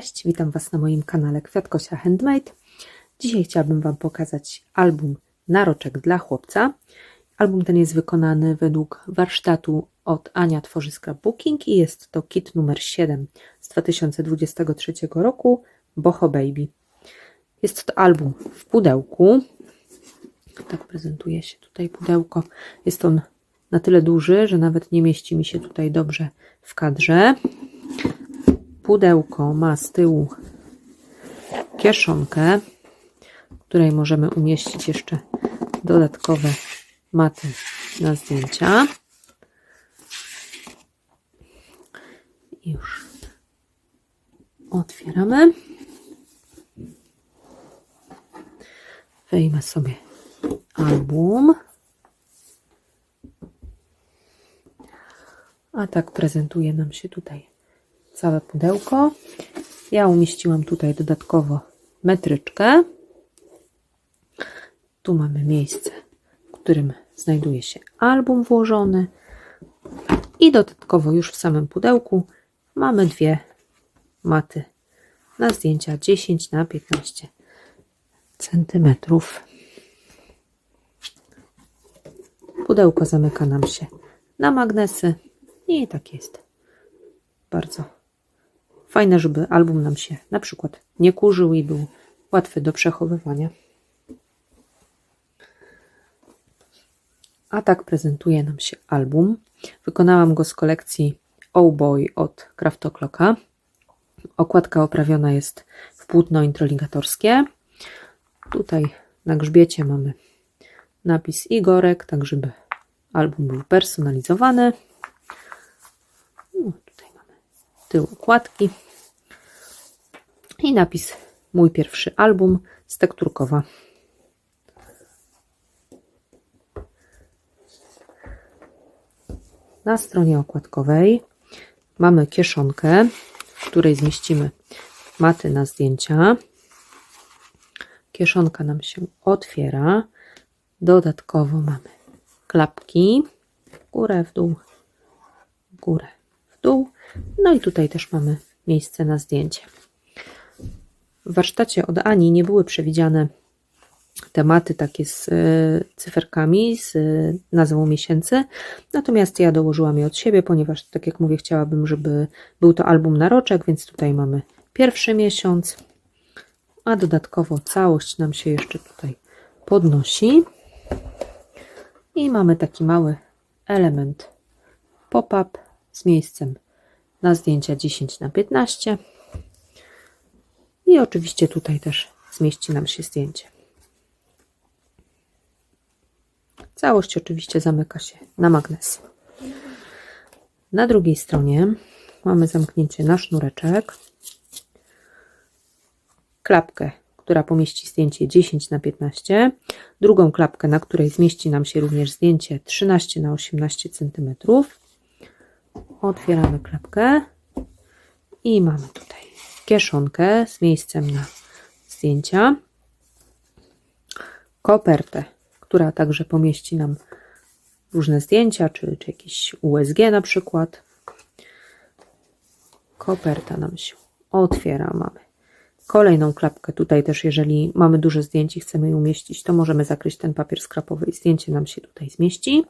Cześć, witam Was na moim kanale Kwiatkosia Handmade. Dzisiaj chciałabym Wam pokazać album Naroczek dla chłopca. Album ten jest wykonany według warsztatu od Ania Tworzy Scrapbooking i jest to kit numer 7 z 2023 roku Boho Baby. Jest to album w pudełku. Tak prezentuje się tutaj pudełko. Jest on na tyle duży, że nawet nie mieści mi się tutaj dobrze w kadrze. Pudełko ma z tyłu kieszonkę, w której możemy umieścić jeszcze dodatkowe maty na zdjęcia. Już otwieramy. Wyjmę sobie album. A tak prezentuje nam się tutaj całe pudełko. Ja umieściłam tutaj dodatkowo metryczkę. Tu mamy miejsce, w którym znajduje się album włożony. I dodatkowo już w samym pudełku mamy dwie maty na zdjęcia 10 na 15 centymetrów. Pudełko zamyka nam się na magnesy i tak jest. Bardzo fajne, żeby album nam się na przykład nie kurzył i był łatwy do przechowywania. A tak prezentuje nam się album. Wykonałam go z kolekcji Oh Boy od Craftoclocka. Okładka oprawiona jest w płótno introligatorskie. Tutaj na grzbiecie mamy napis Igorek, tak żeby album był personalizowany. No, tutaj mamy tył okładki i napis Mój pierwszy album z tekturkowa. Na stronie okładkowej mamy kieszonkę, w której zmieścimy maty na zdjęcia. Kieszonka nam się otwiera. Dodatkowo mamy klapki górę, w dół, górę, dół. No i tutaj też mamy miejsce na zdjęcie. W warsztacie od Ani nie były przewidziane tematy takie z e, cyferkami, z e, nazwą miesięcy, natomiast ja dołożyłam je od siebie, ponieważ tak jak mówię, chciałabym, żeby był to album na roczek, więc tutaj mamy pierwszy miesiąc, a dodatkowo całość nam się jeszcze tutaj podnosi i mamy taki mały element pop-up z miejscem na zdjęcia 10 na 15 i oczywiście tutaj też zmieści nam się zdjęcie. Całość oczywiście zamyka się na magnes. Na drugiej stronie mamy zamknięcie na sznureczek, klapkę, która pomieści zdjęcie 10 na 15, drugą klapkę, na której zmieści nam się również zdjęcie 13 na 18 cm. Otwieramy klapkę i mamy tutaj kieszonkę z miejscem na zdjęcia, kopertę, która także pomieści nam różne zdjęcia, czy, czy jakieś USG na przykład. Koperta nam się otwiera, mamy kolejną klapkę. Tutaj też, jeżeli mamy duże zdjęcie i chcemy je umieścić, to możemy zakryć ten papier skrapowy i zdjęcie nam się tutaj zmieści.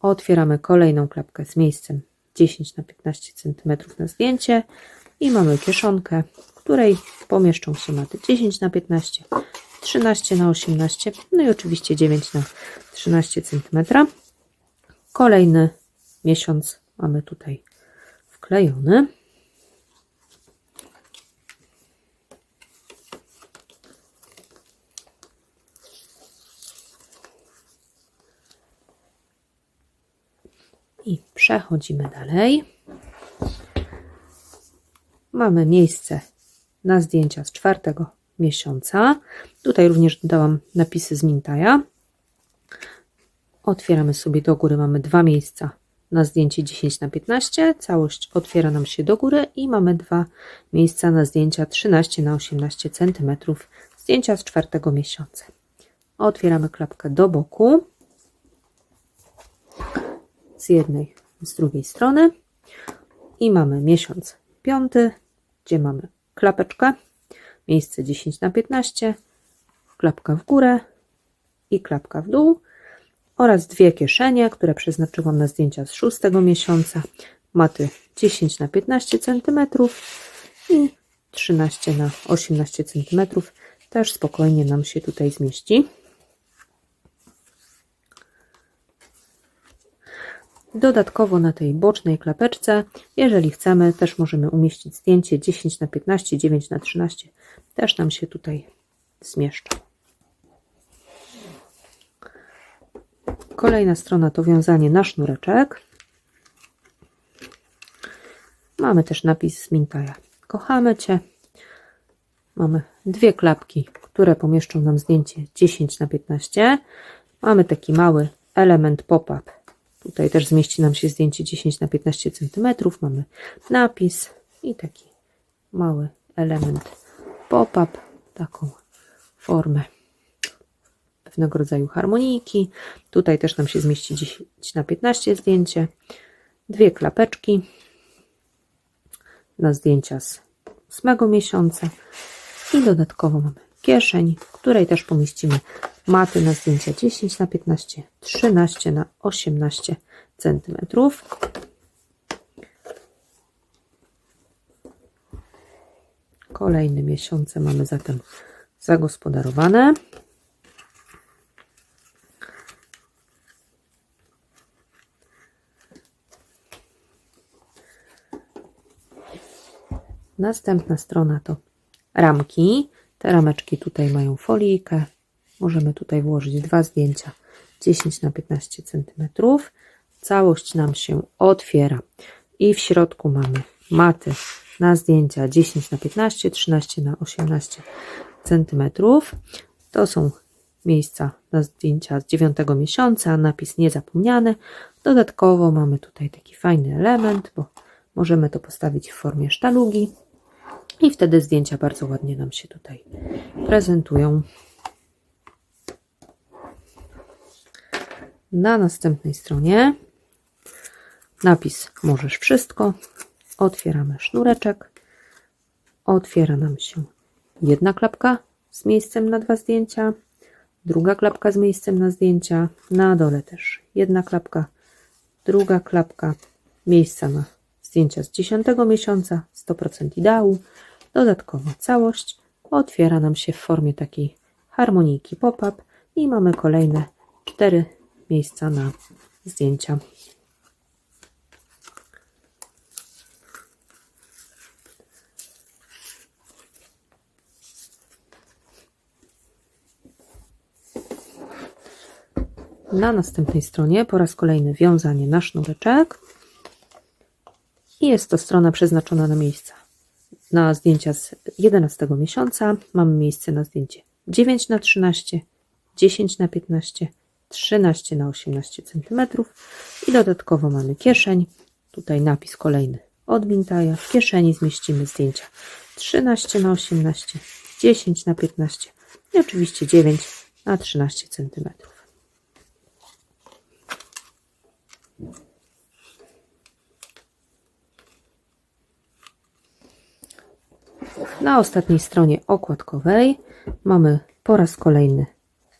Otwieramy kolejną klapkę z miejscem 10 na 15 cm na zdjęcie i mamy kieszonkę, w której pomieszczą się maty 10 na 15 13 na 18 no i oczywiście 9 na 13 cm. Kolejny miesiąc mamy tutaj wklejony. I przechodzimy dalej. Mamy miejsce na zdjęcia z czwartego miesiąca. Tutaj również dodałam napisy z Mintaja. Otwieramy sobie do góry, mamy dwa miejsca na zdjęcie 10 na 15. Całość otwiera nam się do góry i mamy dwa miejsca na zdjęcia 13 na 18 cm. Zdjęcia z czwartego miesiąca. Otwieramy klapkę do boku z jednej, z drugiej strony i mamy miesiąc piąty, gdzie mamy klapeczkę, miejsce 10 na 15, klapka w górę i klapka w dół oraz dwie kieszenie, które przeznaczyłam na zdjęcia z szóstego miesiąca. Maty 10 na 15 cm i 13 na 18 cm. Też spokojnie nam się tutaj zmieści. Dodatkowo na tej bocznej klapeczce, jeżeli chcemy, też możemy umieścić zdjęcie 10 na 15, 9 na 13. Też nam się tutaj zmieszcza. Kolejna strona to wiązanie na sznureczek. Mamy też napis z Mintaja. Kochamy Cię. Mamy dwie klapki, które pomieszczą nam zdjęcie 10 na 15. Mamy taki mały element pop-up. Tutaj też zmieści nam się zdjęcie 10 na 15 cm. Mamy napis i taki mały element pop-up, taką formę pewnego rodzaju harmonijki. Tutaj też nam się zmieści 10 na 15 zdjęcie. Dwie klapeczki na zdjęcia z 8 miesiąca i dodatkowo mamy kieszeń, w której też pomieścimy maty na zdjęcia 10 na 15, 13 na 18 cm. Kolejne miesiące mamy zatem zagospodarowane. Następna strona to ramki. Te rameczki tutaj mają folijkę. Możemy tutaj włożyć dwa zdjęcia 10 na 15 cm. Całość nam się otwiera i w środku mamy maty na zdjęcia 10 na 15, 13 na 18 cm. To są miejsca na zdjęcia z 9 miesiąca, napis niezapomniany. Dodatkowo mamy tutaj taki fajny element, bo możemy to postawić w formie sztalugi i wtedy zdjęcia bardzo ładnie nam się tutaj prezentują. Na następnej stronie napis Możesz wszystko. Otwieramy sznureczek. Otwiera nam się jedna klapka z miejscem na dwa zdjęcia, druga klapka z miejscem na zdjęcia, na dole też jedna klapka, druga klapka, miejsca na zdjęcia z 10 miesiąca, 100% ideału, Dodatkowo całość otwiera nam się w formie takiej harmonijki pop-up i mamy kolejne cztery miejsca na zdjęcia. Na następnej stronie po raz kolejny wiązanie na sznureczek i jest to strona przeznaczona na miejsca na zdjęcia z 11 miesiąca. Mamy miejsce na zdjęcie 9 na 13, 10 na 15, 13 na 18 cm i dodatkowo mamy kieszeń. Tutaj napis kolejny od Mintaja. W kieszeni zmieścimy zdjęcia 13 na 18, 10 na 15 i oczywiście 9 na 13 cm. Na ostatniej stronie okładkowej mamy po raz kolejny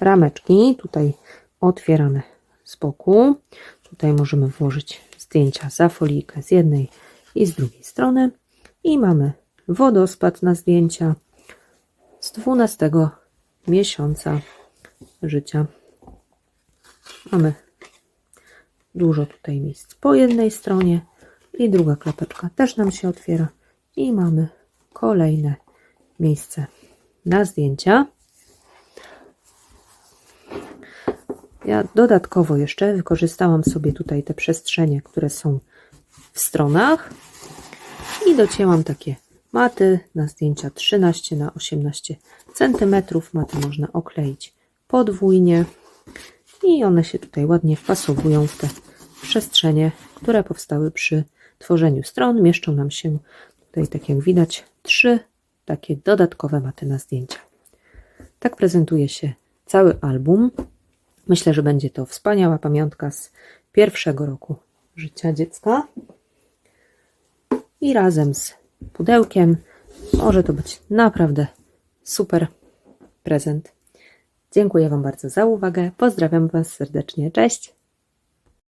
rameczki, tutaj otwierane z boku. Tutaj możemy włożyć zdjęcia za folijkę z jednej i z drugiej strony. I mamy wodospad na zdjęcia z 12 miesiąca życia. Mamy dużo tutaj miejsc po jednej stronie i druga klapeczka też nam się otwiera i mamy kolejne miejsce na zdjęcia. Ja dodatkowo jeszcze wykorzystałam sobie tutaj te przestrzenie, które są w stronach i docięłam takie maty na zdjęcia 13 na 18 cm. Maty można okleić podwójnie i one się tutaj ładnie wpasowują w te przestrzenie, które powstały przy tworzeniu stron. Mieszczą nam się tutaj, tak jak widać, trzy takie dodatkowe maty na zdjęcia. Tak prezentuje się cały album. Myślę, że będzie to wspaniała pamiątka z pierwszego roku życia dziecka. I razem z pudełkiem Może to być naprawdę super prezent. Dziękuję Wam bardzo za uwagę. Pozdrawiam Was serdecznie. Cześć!